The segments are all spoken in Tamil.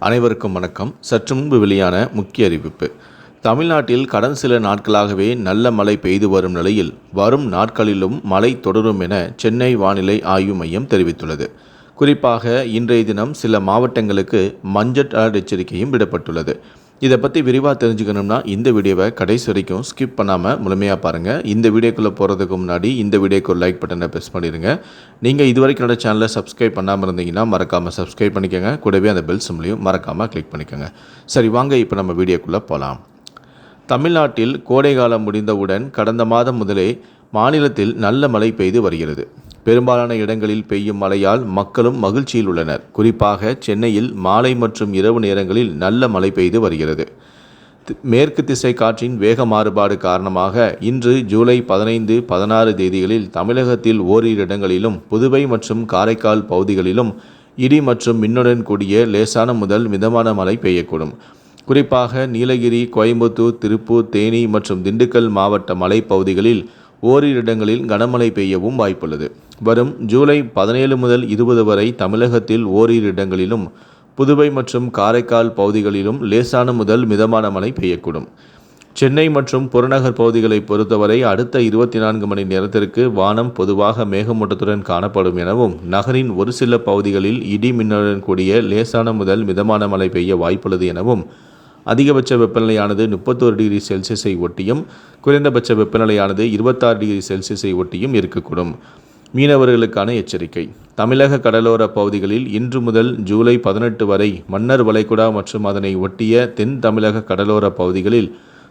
அனைவருக்கும் வணக்கம். சற்று முன்பு வெளியான முக்கிய அறிவிப்பு. தமிழ்நாட்டில் கடந்த சில நாட்களாகவே நல்ல மழை பெய்து வரும் நிலையில் வரும் நாட்களிலும் மழை தொடரும் என சென்னை வானிலை ஆய்வு மையம் தெரிவித்துள்ளது. குறிப்பாக இன்றைய தினம் சில மாவட்டங்களுக்கு மஞ்சள் அலர்ட் எச்சரிக்கையும் விடப்பட்டுள்ளது. இதை பற்றி விரிவாக தெரிஞ்சுக்கணும்னா இந்த வீடியோவை கடைசி வரைக்கும் ஸ்கிப் பண்ணாமல் முழுமையாக பாருங்கள் இந்த வீடியோக்குள்ளே போகிறதுக்கு முன்னாடி இந்த வீடியோக்கு ஒரு லைக் பட்டனை ப்ரெஸ் பண்ணிடுங்க. நீங்கள் இது வரைக்கும் என்னோட சேனலை சப்ஸ்கிரைப் பண்ணாமல் இருந்தீங்கன்னா மறக்காமல் சப்ஸ்கிரைப் பண்ணிக்கோங்க. கூடவே அந்த பெல் சிம்லையும் மறக்காமல் கிளிக் பண்ணிக்கோங்க. சரி வாங்க இப்போ நம்ம வீடியோக்குள்ளே போகலாம் தமிழ்நாட்டில் கோடை காலம் முடிந்தவுடன் கடந்த மாதம் முதலே மாநிலத்தில் நல்ல மழை பெய்து வருகிறது. பெரும்பாலான இடங்களில் பெய்யும் மழையால் மக்களும் மகிழ்ச்சியில் உள்ளனர். குறிப்பாக சென்னையில் மாலை மற்றும் இரவு நேரங்களில் நல்ல மழை பெய்து வருகிறது. மேற்கு திசை காற்றின் வேக மாறுபாடு காரணமாக இன்று ஜூலை பதினைந்து பதினாறு தேதிகளில் தமிழகத்தில் ஓரிரு இடங்களிலும் புதுவை மற்றும் காரைக்கால் பகுதிகளிலும் இடி மற்றும் மின்னுடன் கூடிய லேசான முதல் மிதமான மழை பெய்யக்கூடும். குறிப்பாக நீலகிரி கோயம்புத்தூர் திருப்பூர் தேனி மற்றும் திண்டுக்கல் மாவட்ட மலைப்பகுதிகளில் ஓரிரு இடங்களில் கனமழை பெய்யவும் வாய்ப்புள்ளது. வரும் ஜூலை பதினேழு முதல் இருபது வரை தமிழகத்தில் ஓரிரு இடங்களிலும் புதுவை மற்றும் காரைக்கால் பகுதிகளிலும் லேசான முதல் மிதமான மழை பெய்யக்கூடும். சென்னை மற்றும் புறநகர் பகுதிகளை பொறுத்தவரை அடுத்த இருபத்தி நான்கு மணி நேரத்திற்கு வானம் பொதுவாக மேகமூட்டத்துடன் காணப்படும் எனவும் நகரின் ஒரு சில பகுதிகளில் இடி மின்னலுடன் கூடிய லேசான முதல் மிதமான மழை பெய்ய வாய்ப்புள்ளது எனவும் அதிகபட்ச வெப்பநிலையானது முப்பத்தோரு டிகிரி செல்சியஸை ஒட்டியும் குறைந்தபட்ச வெப்பநிலையானது இருபத்தாறு டிகிரி செல்சியஸை ஒட்டியும் இருக்கக்கூடும். மீனவர்களுக்கான எச்சரிக்கை. தமிழக கடலோர பகுதிகளில் இன்று முதல் ஜூலை பதினெட்டு வரை மன்னர் வளைகுடா மற்றும் அதனை ஒட்டிய தென் தமிழக கடலோர பகுதிகளில்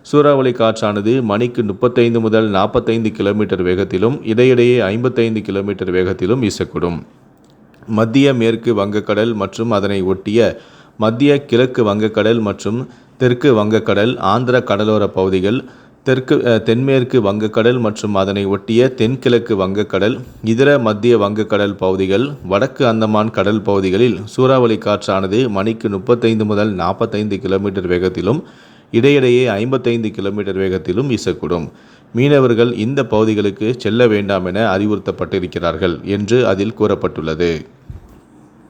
சூறாவளி காற்றானது மணிக்கு முப்பத்தைந்து முதல் நாற்பத்தைந்து கிலோமீட்டர் வேகத்திலும் இடையிடையே ஐம்பத்தைந்து கிலோமீட்டர் வேகத்திலும் வீசக்கூடும். மத்திய மேற்கு வங்கக்கடல் மற்றும் அதனை ஒட்டிய மத்திய கிழக்கு வங்கக்கடல் மற்றும் தெற்கு வங்கக்கடல் ஆந்திர கடலோர பகுதிகள் தெற்கு தென்மேற்கு வங்கக்கடல் மற்றும் அதனை ஒட்டிய தென்கிழக்கு வங்கக்கடல் இதர மத்திய வங்கக்கடல் பகுதிகள் வடக்கு அந்தமான் கடல் பகுதிகளில் சூறாவளி காற்றானது மணிக்கு முப்பத்தைந்து முதல் நாற்பத்தைந்து கிலோமீட்டர் வேகத்திலும் இடையிடையே ஐம்பத்தைந்து கிலோமீட்டர் வேகத்திலும் வீசக்கூடும். மீனவர்கள் இந்த பகுதிகளுக்கு செல்ல வேண்டாம் என அறிவுறுத்தப்பட்டிருக்கிறார்கள் என்று அதில் கூறப்பட்டுள்ளது.